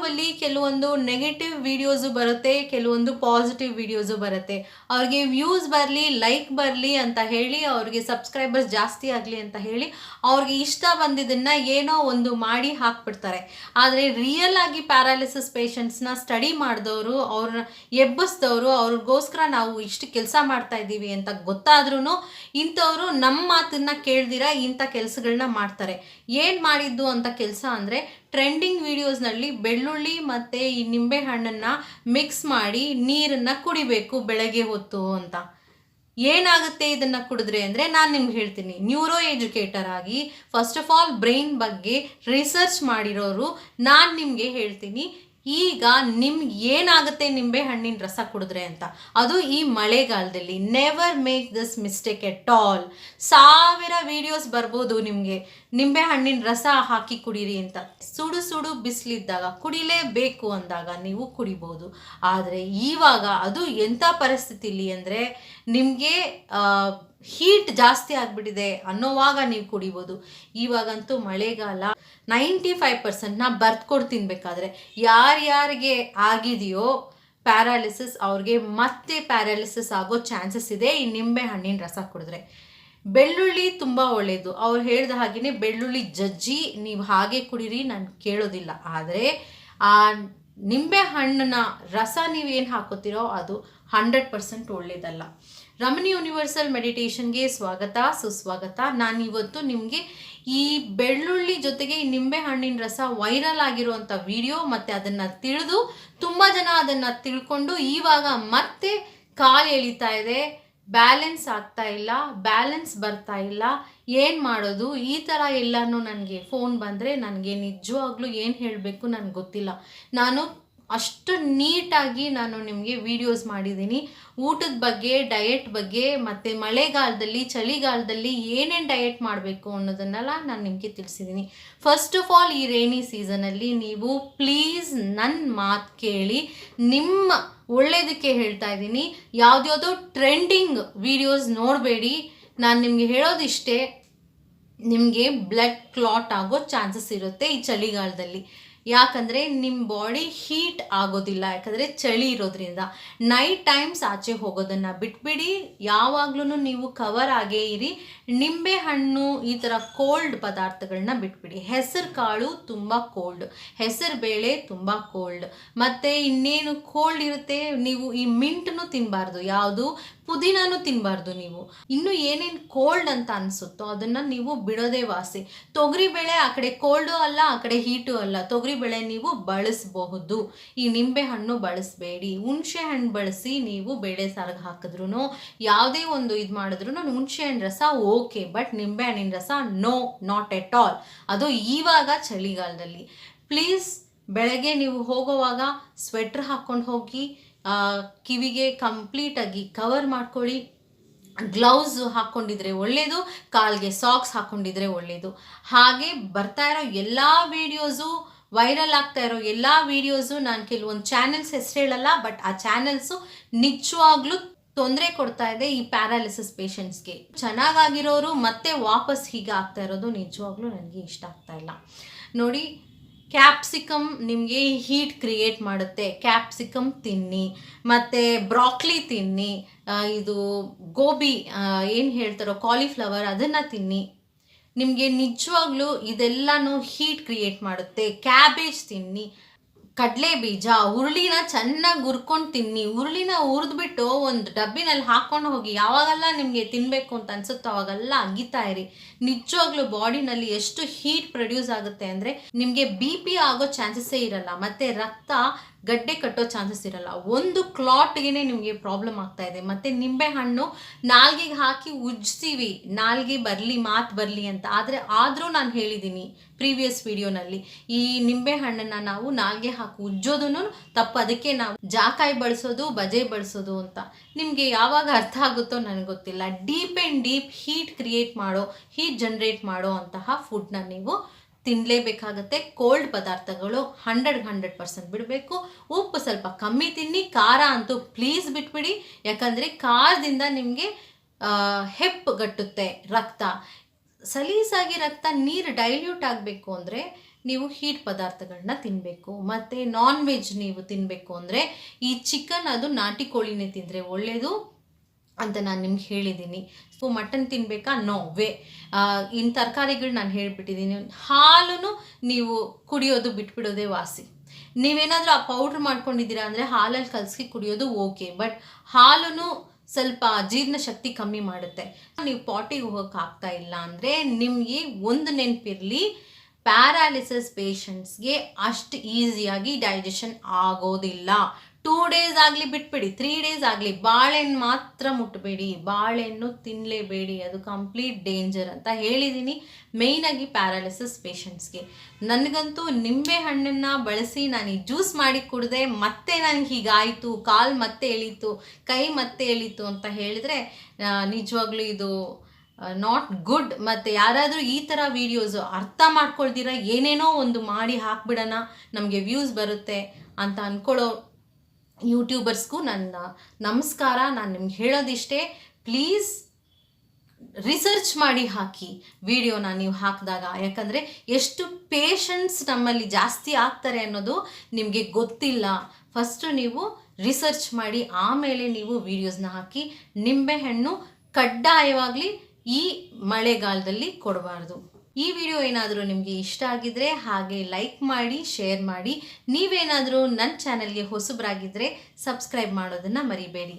ಯೂಟ್ಯೂಬಲ್ಲಿ ಕೆಲವೊಂದು negative videos ಬರುತ್ತೆ, ಕೆಲವೊಂದು ಪಾಸಿಟಿವ್ ವೀಡಿಯೋಸು ಬರುತ್ತೆ. ಅವ್ರಿಗೆ ವ್ಯೂಸ್ ಬರಲಿ ಲೈಕ್ ಬರಲಿ ಅಂತ ಹೇಳಿ, ಅವ್ರಿಗೆ ಸಬ್ಸ್ಕ್ರೈಬರ್ಸ್ ಜಾಸ್ತಿ ಆಗಲಿ ಅಂತ ಹೇಳಿ, ಅವ್ರಿಗೆ ಇಷ್ಟ ಬಂದಿದ್ದನ್ನು ಏನೋ ಒಂದು ಮಾಡಿ ಹಾಕ್ಬಿಡ್ತಾರೆ. ಆದರೆ ರಿಯಲ್ ಆಗಿ ಪ್ಯಾರಾಲಿಸಿಸ್ ಪೇಷಂಟ್ಸ್ನ ಸ್ಟಡಿ ಮಾಡಿದವರು ಅವ್ರನ್ನ ಎಬ್ಬಿಸಿದವರು, ಅವ್ರಿಗೋಸ್ಕರ ನಾವು ಇಷ್ಟು ಕೆಲಸ ಮಾಡ್ತಾ ಇದ್ದೀವಿ ಅಂತ ಗೊತ್ತಾದ್ರೂ ಇಂಥವರು ನಮ್ಮ ಮಾತನ್ನ ಕೇಳ್ದಿರ ಇಂಥ ಕೆಲಸಗಳನ್ನ ಮಾಡ್ತಾರೆ. ಏನು ಮಾಡಿದ್ದು ಅಂತ ಕೆಲಸ ಅಂದರೆ ಟ್ರೆಂಡಿಂಗ್ ವಿಡಿಯೋಸ್ನಲ್ಲಿ ಬೆಳ್ಳುಳ್ಳಿ ಮತ್ತು ಈ ನಿಂಬೆ ಹಣ್ಣನ್ನು ಮಿಕ್ಸ್ ಮಾಡಿ ನೀರನ್ನು ಕುಡಿಬೇಕು ಬೆಳಗ್ಗೆ ಹೊತ್ತು ಅಂತ. ಏನಾಗುತ್ತೆ ಇದನ್ನು ಕುಡಿದ್ರೆ ಅಂದರೆ ನಾನು ನಿಮ್ಗೆ ಹೇಳ್ತೀನಿ ನ್ಯೂರೋ ಎಜುಕೇಟರ್ ಆಗಿ ಫಸ್ಟ್ ಆಫ್ ಆಲ್ ಬ್ರೈನ್ ಬಗ್ಗೆ ರಿಸರ್ಚ್ ಮಾಡಿರೋರು ನಾನು ನಿಮಗೆ ಹೇಳ್ತೀನಿ ಈಗ ನಿಮ್ಗೆ ಏನಾಗುತ್ತೆ ನಿಂಬೆ ಹಣ್ಣಿನ ರಸ ಕುಡಿದ್ರೆ ಅಂತ? ಅದು ಈ ಮಳೆಗಾಲದಲ್ಲಿ never make this mistake at all ಸಾವಿರ ವಿಡಿಯೋಸ್ ಬರ್ಬೋದು ನಿಮಗೆ. ನಿಂಬೆ ಹಣ್ಣಿನ ರಸ ಹಾಕಿ ಕುಡೀರಿ ಅಂತ. ಸುಡು ಸುಡು ಬಿಸಿಲಿದ್ದಾಗ ಕುಡಿಲೇಬೇಕು ಅಂದಾಗ ನೀವು ಕುಡಿಬೋದು. ಆದರೆ ಈವಾಗ ಅದು ಎಂಥ ಪರಿಸ್ಥಿತಿಲಿ ಅಂದರೆ ನಿಮಗೆ ಹೀಟ್ ಜಾಸ್ತಿ ಆಗಿಬಿಟ್ಟಿದೆ ಅನ್ನೋವಾಗ ನೀವು ಕುಡಿಬೋದು. ಇವಾಗಂತೂ ಮಳೆಗಾಲ ನೈಂಟಿ ಫೈವ್ ಪರ್ಸೆಂಟ್ನ ಬರ್ತ್ಕೊಡ್ ತಿನ್ಬೇಕಾದ್ರೆ ಯಾರ್ಯಾರಿಗೆ ಆಗಿದೆಯೋ ಪ್ಯಾರಾಲಿಸಿಸ್ ಅವ್ರಿಗೆ ಮತ್ತೆ ಪ್ಯಾರಾಲಿಸಿಸ್ ಆಗೋ ಚಾನ್ಸಸ್ ಇದೆ. ಈ ನಿಂಬೆ ಹಣ್ಣಿನ ರಸ ಕುಡಿದ್ರೆ ಬೆಳ್ಳುಳ್ಳಿ ತುಂಬ ಒಳ್ಳೆಯದು ಅವ್ರು ಹೇಳಿದ ಹಾಗೆಯೇ ಬೆಳ್ಳುಳ್ಳಿ ಜಜ್ಜಿ ನೀವು ಹಾಗೆ ಕುಡೀರಿ ನಾನು ಕೇಳೋದಿಲ್ಲ. ಆದರೆ ಆ ನಿಂಬೆ ಹಣ್ಣನ್ನ ರಸ ನೀವೇನು ಹಾಕೋತೀರೋ ಅದು ಹಂಡ್ರೆಡ್ ಪರ್ಸೆಂಟ್ ಒಳ್ಳೇದಲ್ಲ. ರಮಣಿ ಯೂನಿವರ್ಸಲ್ ಮೆಡಿಟೇಷನ್ಗೆ ಸ್ವಾಗತ, ಸುಸ್ವಾಗತ. ನಾನಿವತ್ತು ನಿಮಗೆ ಈ ಬೆಳ್ಳುಳ್ಳಿ ಜೊತೆಗೆ ಈ ನಿಂಬೆ ಹಣ್ಣಿನ ರಸ ವೈರಲ್ ಆಗಿರುವಂಥ ವಿಡಿಯೋ ಮತ್ತು ಅದನ್ನು ತಿಳಿದು ತುಂಬ ಜನ ಅದನ್ನು ತಿಳ್ಕೊಂಡು ಈವಾಗ ಮತ್ತೆ ಕಾಲು ಎಳಿತಾ ಇದೆ. ಬ್ಯಾಲೆನ್ಸ್ ಆಗ್ತಾ ಇಲ್ಲ, ಬ್ಯಾಲೆನ್ಸ್ ಬರ್ತಾ ಇಲ್ಲ. ಏನು ಮಾಡೋದು? ಈ ಥರ ಎಲ್ಲನೂ ನನಗೆ ಫೋನ್ ಬಂದರೆ ನನಗೆ ನಿಜವಾಗ್ಲೂ ಏನು ಹೇಳಬೇಕು ನನಗೆ ಗೊತ್ತಿಲ್ಲ. ನಾನು ಅಷ್ಟು ನೀಟಾಗಿ ನಾನು ನಿಮಗೆ ವಿಡಿಯೋಸ್ ಮಾಡಿದ್ದೀನಿ. ಊಟದ ಬಗ್ಗೆ ಡಯೆಟ್ ಬಗ್ಗೆ, ಮತ್ತು ಮಳೆಗಾಲದಲ್ಲಿ, ಚಳಿಗಾಲದಲ್ಲಿ ಏನೇನು ಡಯೆಟ್ ಮಾಡಬೇಕು ಅನ್ನೋದನ್ನೆಲ್ಲ ನಾನು ನಿಮಗೆ ತಿಳಿಸಿದ್ದೀನಿ. ಫಸ್ಟ್ ಆಫ್ ಆಲ್ ಈ ರೈನಿ ಸೀಸನಲ್ಲಿ ನೀವು ಪ್ಲೀಸ್ ನನ್ನ ಮಾತು ಕೇಳಿ ನಿಮ್ಮ ಒಳ್ಳೇದಕ್ಕೆ ಹೇಳ್ತಾ ಇದ್ದೀನಿ. ಯಾವುದ್ಯಾವುದೋ ಟ್ರೆಂಡಿಂಗ್ ವಿಡಿಯೋಸ್ ನೋಡಬೇಡಿ. ನಾನು ನಿಮಗೆ ಹೇಳೋದಿಷ್ಟೇ, ನಿಮಗೆ ಬ್ಲಡ್ ಕ್ಲಾಟ್ ಆಗೋ ಚಾನ್ಸಸ್ ಇರುತ್ತೆ ಈ ಚಳಿಗಾಲದಲ್ಲಿ. ಯಾಕಂದರೆ ನಿಮ್ಮ ಬಾಡಿ ಹೀಟ್ ಆಗೋದಿಲ್ಲ, ಯಾಕಂದರೆ ಚಳಿ ಇರೋದ್ರಿಂದ. ನೈಟ್ ಟೈಮ್ಸ್ ಆಚೆ ಹೋಗೋದನ್ನು ಬಿಟ್ಬಿಡಿ ಯಾವಾಗ್ಲೂ ನೀವು ಕವರ್ ಆಗೇ ಇರಿ. ನಿಂಬೆ ಹಣ್ಣು ಈ ಥರ ಕೋಲ್ಡ್ ಪದಾರ್ಥಗಳನ್ನ ಬಿಟ್ಬಿಡಿ. ಹೆಸರು ಕಾಳು ತುಂಬ ಕೋಲ್ಡ್ ಹೆಸರು ಬೇಳೆ ತುಂಬ ಕೋಲ್ಡ್ ಮತ್ತು ಇನ್ನೇನು ಕೋಲ್ಡ್ ಇರುತ್ತೆ, ನೀವು ಈ ಮಿಂಟ್ನು ತಿನ್ನಬಾರ್ದು ಯಾವುದು? ಪುದೀನಾನು ತಿನ್ನಬಾರ್ದು ನೀವು. ಇನ್ನು ಏನೇನು ಕೋಲ್ಡ್ ಅಂತ ಅನಿಸುತ್ತೋ ಅದನ್ನು ನೀವು ಬಿಡೋದೇ ವಾಸಿ. ತೊಗರಿಬೇಳೆ ಆ ಕಡೆ ಕೋಲ್ಡು ಅಲ್ಲ, ಆ ಕಡೆ ಹೀಟು ಅಲ್ಲ. ತೊಗರಿಬೇಳೆ ನೀವು ಬಳಸಬಹುದು. ಈ ನಿಂಬೆ ಹಣ್ಣು ಬಳಸಬೇಡಿ. ಹುಣಸೆ ಹಣ್ಣು ಬಳಸಿ ನೀವು ಬೇಳೆ ಸಾರಿಗೆ ಹಾಕಿದ್ರು ಯಾವುದೇ ಒಂದು ಇದು ಮಾಡಿದ್ರು ಹುಣಸೆ ಹಣ್ಣು ರಸ ಓಕೆ, ಬಟ್ ನಿಂಬೆ ಹಣ್ಣಿನ ರಸ ನೋ, ನಾಟ್ ಎಟ್ ಆಲ್. ಅದು ಈವಾಗ ಚಳಿಗಾಲದಲ್ಲಿ. ಪ್ಲೀಸ್ ಬೆಳಗ್ಗೆ ನೀವು ಹೋಗುವಾಗ ಸ್ವೆಟ್ರ್ ಹಾಕ್ಕೊಂಡು ಹೋಗಿ ಕಿವಿಗೆ ಕಂಪ್ಲೀಟಾಗಿ ಕವರ್ ಮಾಡ್ಕೊಳ್ಳಿ. ಗ್ಲೌಸ್ ಹಾಕ್ಕೊಂಡಿದ್ರೆ ಒಳ್ಳೆಯದು ಕಾಲ್ಗೆ ಸಾಕ್ಸ್ ಹಾಕ್ಕೊಂಡಿದ್ರೆ ಒಳ್ಳೆಯದು ಹಾಗೆ ಬರ್ತಾ ಇರೋ ಎಲ್ಲ ವೀಡಿಯೋಸು ವೈರಲ್ ಆಗ್ತಾ ಇರೋ ಎಲ್ಲ ವೀಡಿಯೋಸು ನಾನು ಕೆಲವೊಂದು ಚಾನೆಲ್ಸ್ ಹೆಸರು ಹೇಳಲ್ಲ ಬಟ್ ಆ ಚಾನೆಲ್ಸು ನಿಜವಾಗ್ಲೂ ತೊಂದರೆ ಕೊಡ್ತಾ ಇದೆ ಈ ಪ್ಯಾರಾಲಿಸಿಸ್ ಪೇಷಂಟ್ಸ್ಗೆ ಚೆನ್ನಾಗಾಗಿರೋರು ಮತ್ತೆ ವಾಪಸ್ ಹೀಗೆ ಆಗ್ತಾ ಇರೋದು ನಿಜವಾಗ್ಲೂ ನನಗೆ ಇಷ್ಟ ಆಗ್ತಾ ಇಲ್ಲ. ನೋಡಿ ಕ್ಯಾಪ್ಸಿಕಮ್ ನಿಮಗೆ ಹೀಟ್ ಕ್ರಿಯೇಟ್ ಮಾಡುತ್ತೆ. ಕ್ಯಾಪ್ಸಿಕಮ್ ತಿನ್ನಿ, ಮತ್ತು ಬ್ರಾಕ್ಲಿ ತಿನ್ನಿ ಇದು ಗೋಬಿ ಏನು ಹೇಳ್ತಾರೋ ಕಾಲಿಫ್ಲವರ್ ಅದನ್ನು ತಿನ್ನಿ. ನಿಮಗೆ ನಿಜವಾಗ್ಲೂ ಇದೆಲ್ಲನೂ ಹೀಟ್ ಕ್ರಿಯೇಟ್ ಮಾಡುತ್ತೆ. ಕ್ಯಾಬೇಜ್ ತಿನ್ನಿ ಕಡಲೆ ಬೀಜ ಹುರುಳಿನ ಚೆನ್ನಾಗಿ ಹುರ್ಕೊಂಡು ತಿನ್ನಿ. ಹುರುಳಿನ ಹುರಿದ್ಬಿಟ್ಟು ಒಂದು ಡಬ್ಬಿನಲ್ಲಿ ಹಾಕ್ಕೊಂಡು ಹೋಗಿ, ಯಾವಾಗೆಲ್ಲ ನಿಮಗೆ ತಿನ್ನಬೇಕು ಅಂತ ಅನ್ಸುತ್ತೋ ಅವಾಗೆಲ್ಲ ಅಗಿತಾ ಇರಿ. ನಿಜವಾಗ್ಲೂ ಬಾಡಿನಲ್ಲಿ ಎಷ್ಟು ಹೀಟ್ ಪ್ರೊಡ್ಯೂಸ್ ಆಗುತ್ತೆ ಅಂದರೆ ನಿಮಗೆ ಬಿ ಪಿ ಆಗೋ ಚಾನ್ಸಸ್ಸೇ ಇರಲ್ಲ. ಮತ್ತು ರಕ್ತ ಗಡ್ಡೆ ಕಟ್ಟೋ ಚಾನ್ಸಸ್ ಇರಲ್ಲ. ಒಂದು ಕ್ಲಾಟ್ಗೆ ನಿಮಗೆ ಪ್ರಾಬ್ಲಮ್ ಆಗ್ತಾ ಇದೆ. ಮತ್ತೆ ನಿಂಬೆ ಹಣ್ಣು ನಾಲ್ಗೆಗೆ ಹಾಕಿ ಉಜ್ಜಿಸ್ತೀವಿ ನಾಲ್ಗೆ ಬರಲಿ, ಮಾತು ಬರಲಿ ಅಂತ. ಆದರೆ ಆದರೂ ನಾನು ಹೇಳಿದ್ದೀನಿ ಪ್ರೀವಿಯಸ್ ವಿಡಿಯೋನಲ್ಲಿ ಈ ನಿಂಬೆ ಹಣ್ಣನ್ನು ನಾವು ನಾಲ್ಗೆ ಹಾಕಿ ಉಜ್ಜೋದನ್ನು ತಪ್ಪು. ಅದಕ್ಕೆ ನಾವು ಜಾಕಾಯಿ ಬಳಸೋದು, ಬಜೆ ಬಳಸೋದು ಅಂತ. ನಿಮಗೆ ಯಾವಾಗ ಅರ್ಥ ಆಗುತ್ತೋ ನನಗೆ ಗೊತ್ತಿಲ್ಲ. Deep and deep heat create ಮಾಡೋ ಹೀಟ್ ಜನ್ರೇಟ್ ಮಾಡೋ ಅಂತಹ ಫುಡ್ನ ನೀವು ತಿನ್ನಲೇಬೇಕಾಗತ್ತೆ ಕೋಲ್ಡ್ ಪದಾರ್ಥಗಳು ಹಂಡ್ರೆಡ್ ಹಂಡ್ರೆಡ್ ಪರ್ಸೆಂಟ್ ಬಿಡಬೇಕು. ಉಪ್ಪು ಸ್ವಲ್ಪ ಕಮ್ಮಿ ತಿನ್ನಿ, ಖಾರ ಅಂತೂ ಪ್ಲೀಸ್ ಬಿಟ್ಬಿಡಿ. ಯಾಕಂದರೆ ಖಾರದಿಂದ ನಿಮಗೆ ಹೆಪ್ಪುಗಟ್ಟುತ್ತೆ ರಕ್ತ. ಸಲೀಸಾಗಿ ರಕ್ತ ನೀರು ಡೈಲ್ಯೂಟ್ ಆಗಬೇಕು ಅಂದರೆ ನೀವು ಹೀಟ್ ಪದಾರ್ಥಗಳನ್ನ ತಿನ್ನಬೇಕು ಮತ್ತು ನಾನ್ ವೆಜ್ ನೀವು ತಿನ್ನಬೇಕು ಅಂದರೆ ಈ ಚಿಕನ್ ಅದು ನಾಟಿ ಕೋಳಿನೇ ತಿಂದರೆ ಒಳ್ಳೆಯದು ಅಂತ ನಾನು ನಿಮ್ಗೆ ಹೇಳಿದ್ದೀನಿ ಸೊ ಮಟನ್ ತಿನ್ನಬೇಕಾ ನೋ ವೇ ಇನ್ನು ತರಕಾರಿಗಳು ನಾನು ಹೇಳಿಬಿಟ್ಟಿದ್ದೀನಿ ಹಾಲು ನೀವು ಕುಡಿಯೋದು ಬಿಟ್ಬಿಡೋದೇ ವಾಸಿ. ನೀವೇನಾದರೂ ಆ ಪೌಡ್ರ್ ಮಾಡ್ಕೊಂಡಿದ್ದೀರಾ ಅಂದರೆ ಹಾಲಲ್ಲಿ ಕಲಸಿ ಕುಡಿಯೋದು ಓಕೆ ಬಟ್ ಹಾಲು ಸ್ವಲ್ಪ ಜೀರ್ಣಶಕ್ತಿ ಕಮ್ಮಿ ಮಾಡುತ್ತೆ. ನೀವು ಪಾಟಿಗೆ ಹೋಗೋಕೆ ಆಗ್ತಾ ಇಲ್ಲ ಅಂದರೆ ನಿಮಗೆ ಒಂದು ನೆನಪಿರಲಿ ಪ್ಯಾರಾಲಿಸಿಸ್ ಪೇಷಂಟ್ಸ್ಗೆ ಅಷ್ಟು ಈಸಿಯಾಗಿ ಡೈಜೆಷನ್ ಆಗೋದಿಲ್ಲ. ಟೂ ಡೇಸ್ ಆಗಲಿ ಬಿಟ್ಬಿಡಿ ತ್ರೀ ಡೇಸ್ ಆಗಲಿ. ಬಾಳೆಹಣ್ಣು ಮಾತ್ರ ಮುಟ್ಟಬೇಡಿ ಬಾಳೆಹಣ್ಣು ತಿನ್ನಲೇಬೇಡಿ ಅದು ಕಂಪ್ಲೀಟ್ ಡೇಂಜರ್ ಅಂತ ಹೇಳಿದ್ದೀನಿ ಮೇಯ್ನಾಗಿ ಪ್ಯಾರಾಲಿಸಿಸ್ ಪೇಷಂಟ್ಸ್ಗೆ ನನಗಂತೂ ನಿಂಬೆ ಹಣ್ಣನ್ನು ಬಳಸಿ ನಾನು ಈ ಜ್ಯೂಸ್ ಮಾಡಿ ಕುಡಿದೆ ಮತ್ತೆ ನನಗೆ ಹೀಗಾಯಿತು, ಕಾಲು ಮತ್ತೆ ಎಳೀತು, ಕೈ ಮತ್ತೆ ಎಳೀತು ಅಂತ ಹೇಳಿದ್ರೆ ನಿಜವಾಗ್ಲೂ ಇದು ನಾಟ್ ಗುಡ್ ಮತ್ತು ಯಾರಾದರೂ ಈ ಥರ ವೀಡಿಯೋಸು ಅರ್ಥ ಮಾಡ್ಕೊಳ್ದಿರ, ಏನೇನೋ ಒಂದು ಮಾಡಿ ಹಾಕ್ಬಿಡೋಣ, ನಮಗೆ ವ್ಯೂಸ್ ಬರುತ್ತೆ ಅಂತ ಅಂದ್ಕೊಳ್ಳೋ ಯೂಟ್ಯೂಬರ್ಸ್ಗೂ ನನ್ನ ನಮಸ್ಕಾರ, ನಾನು ನಿಮ್ಗೆ ಹೇಳೋದಿಷ್ಟೇ. ಪ್ಲೀಸ್ ರಿಸರ್ಚ್ ಮಾಡಿ ಹಾಕಿ ವಿಡಿಯೋನ ನೀವು ಹಾಕಿದಾಗ. ಯಾಕಂದರೆ ಎಷ್ಟು ಪೇಷನ್ಸ್ ನಮ್ಮಲ್ಲಿ ಜಾಸ್ತಿ ಆಗ್ತಾರೆ ಅನ್ನೋದು ನಿಮಗೆ ಗೊತ್ತಿಲ್ಲ. ಫಸ್ಟು ನೀವು ರಿಸರ್ಚ್ ಮಾಡಿ, ಆಮೇಲೆ ನೀವು ವೀಡಿಯೋಸ್ನ ಹಾಕಿ ನಿಂಬೆಹಣ್ಣು ಕಡ್ಡಾಯವಾಗಲಿ ಈ ಮಳೆಗಾಲದಲ್ಲಿ ಕೊಡಬಾರ್ದು. ಈ ವಿಡಿಯೋ ಏನಾದರೂ ನಿಮಗೆ ಇಷ್ಟ ಆಗಿದ್ರೆ ಹಾಗೆ ಲೈಕ್ ಮಾಡಿ ಶೇರ್ ಮಾಡಿ, ನೀವೇನಾದರೂ ನನ್ನ ಚಾನಲ್ಗೆ ಹೊಸಬರಾಗಿದ್ದರೆ ಸಬ್ಸ್ಕ್ರೈಬ್ ಮಾಡೋದನ್ನು ಮರಿಬೇಡಿ.